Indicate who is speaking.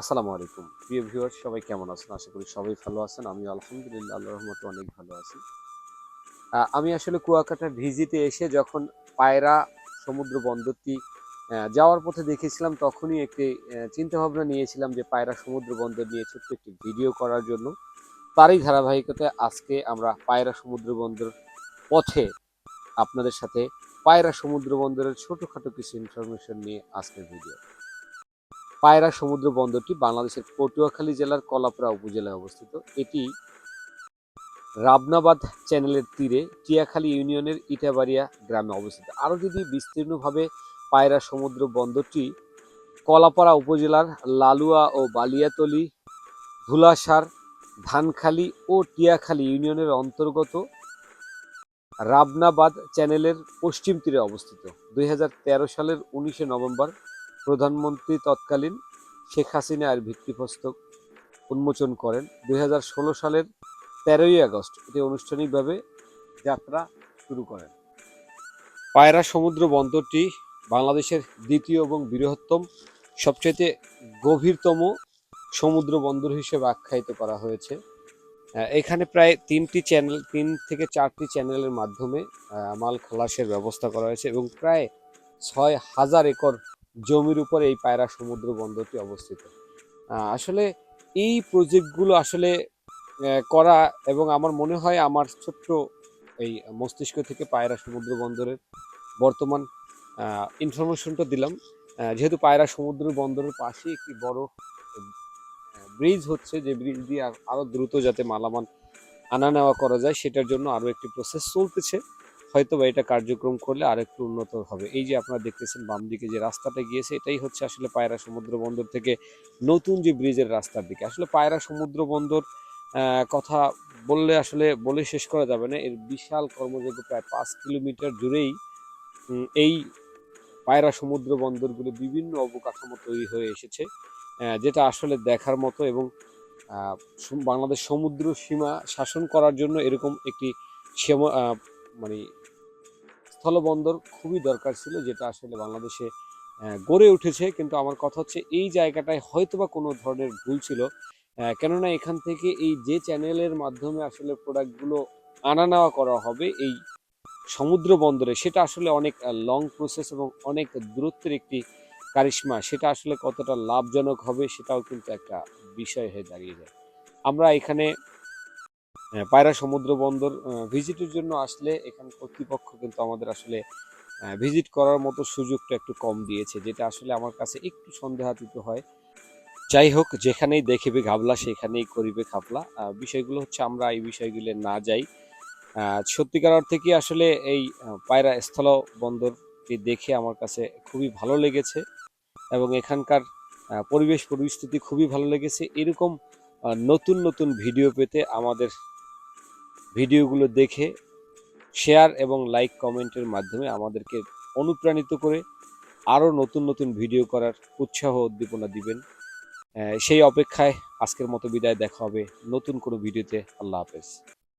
Speaker 1: আসসালামু আলাইকুম। প্রিয় ভিউয়ার সবাই কেমন আছেন? আশা করি সবাই ভালো আছেন। আমি আলহামদুলিল্লাহ, আল্লাহর রহমতে অনেক ভালো আছি। আমি আসলে কুয়াকাটা ভিজিটে এসে যখন পায়রা, সমুদ্র বন্দরটি যাওয়ার পথে দেখেছিলাম, তখনই একটি চিন্তা ভাবনা নিয়েছিলাম যে পায়রা, সমুদ্র বন্দর নিয়ে ছোট্ট একটি ভিডিও করার জন্য। তারই ধারাবাহিকতায় আজকে আমরা পায়রা, সমুদ্র বন্দর পথে আপনাদের সাথে পায়রা, সমুদ্র বন্দরের ছোটখাটো কিছু ইনফরমেশন নিয়ে আজকের ভিডিও। পায়রা সমুদ্র বন্দরটি বাংলাদেশের পটুয়াখালী জেলার কলাপাড়া উপজেলায় অবস্থিত। এটি রাবনাবাদ চ্যানেলের তীরে টিয়াখালী ইউনিয়নের ইটাবাড়িয়া গ্রামে অবস্থিত। আরও যদি বিস্তীর্ণভাবে পায়রা সমুদ্র বন্দরটি কলাপাড়া উপজেলার লালুয়া ও বালিয়াতলি ধুলাসার ধানখালী ও টিয়াখালী ইউনিয়নের অন্তর্গত রাবনাবাদ চ্যানেলের পশ্চিম তীরে অবস্থিত। দুই হাজার তেরো সালের উনিশে নভেম্বর প্রধানমন্ত্রী তৎকালীন শেখ হাসিনা এর ভিত্তিপ্রস্তক উন্মোচন করেন। দুই হাজার ষোলো সালের তেরোই আগস্ট এটি আনুষ্ঠানিকভাবে যাত্রা শুরু করেন। পায়রা সমুদ্র বন্দরটি বাংলাদেশের দ্বিতীয় এবং বৃহত্তম সবচেয়ে গভীরতম সমুদ্র বন্দর হিসেবে আখ্যায়িত করা হয়েছে। এখানে প্রায় তিনটি চ্যানেল, তিন থেকে চারটি চ্যানেলের মাধ্যমে মাল খালাসের ব্যবস্থা করা হয়েছে এবং প্রায় ছয় হাজার একর জমির উপর এই পায়রা সমুদ্র বন্দরটি অবস্থিত। আসলে এই প্রজেক্টগুলো আসলে করা এবং আমার মনে হয় আমার ছোট্ট এই মস্তিষ্ক থেকে পায়রা সমুদ্র বন্দরের বর্তমান ইনফরমেশনটা দিলাম। যেহেতু পায়রা সমুদ্র বন্দরের পাশে একটি বড় ব্রিজ হচ্ছে, যে ব্রিজ দিয়ে আরও দ্রুত যাতে মালামাল আনা নেওয়া করা যায়, সেটার জন্য আরও একটি প্রসেস চলতেছে। হয়তো বা এটা কার্যক্রম করলে আর একটু উন্নত হবে। এই যে আপনারা দেখতেছেন বাম দিকে যে রাস্তাটা গিয়েছে, এটাই হচ্ছে আসলে পায়রা সমুদ্র বন্দর থেকে নতুন যে ব্রিজের রাস্তার দিকে। আসলে পায়রা সমুদ্র বন্দর কথা বললে আসলে বলে শেষ করা যাবে না। এর বিশাল কর্মযোগ্য প্রায় পাঁচ কিলোমিটার জুড়েই এই পায়রা সমুদ্র বন্দরগুলো বিভিন্ন অবকাঠামো তৈরি হয়ে এসেছে যেটা আসলে দেখার মতো এবং বাংলাদেশ সমুদ্র সীমা শাসন করার জন্য এরকম একটি মানে স্থলবন্দর খুবই দরকার ছিল, যেটা আসলে বাংলাদেশে গড়ে উঠেছে। কিন্তু আমার কথা হচ্ছে, এই জায়গাটায় হয়তোবা কোনো ধরনের ভুল ছিল। কেননা এখান থেকে এই যে চ্যানেলের মাধ্যমে আসলে প্রোডাক্টগুলো আনা নেওয়া করা হবে, এই সমুদ্র বন্দরে, সেটা আসলে অনেক লং প্রসেস এবং অনেক দূরত্বের একটি কারিশ্মা। সেটা আসলে কতটা লাভজনক হবে, সেটাও কিন্তু একটা বিষয় হয়ে দাঁড়িয়ে যায়। আমরা এখানে পায়রা সমুদ্র বন্দর ভিজিটের জন্য আসলে এখান কর্তৃপক্ষ কিন্তু আমাদের আসলে ভিজিট করার মতো সুযোগটা একটু কম দিয়েছে, যেটা আসলে আমার কাছে একটু সন্দেহাতীত হয়। যাই হোক, যেখানেই দেখিবে ঘাবলা, সেখানেই করিবে খাপলা বিষয়গুলো হচ্ছে আমরা এই বিষয়গুলো না যাই। সত্যিকার অর্থে কি আসলে এই পায়রা স্থল বন্দরটি দেখে আমার কাছে খুবই ভালো লেগেছে এবং এখানকার পরিবেশ পরিস্থিতি খুবই ভালো লেগেছে। এরকম নতুন নতুন ভিডিও পেতে আমাদের ভিডিওগুলো দেখে শেয়ার এবং লাইক কমেন্টের মাধ্যমে আমাদেরকে অনুপ্রাণিত করে আরও নতুন নতুন ভিডিও করার উৎসাহ উদ্দীপনা দিবেন। সেই অপেক্ষায় আজকের মতো বিদায়, দেখা হবে নতুন কোনো ভিডিওতে। আল্লাহ হাফেজ।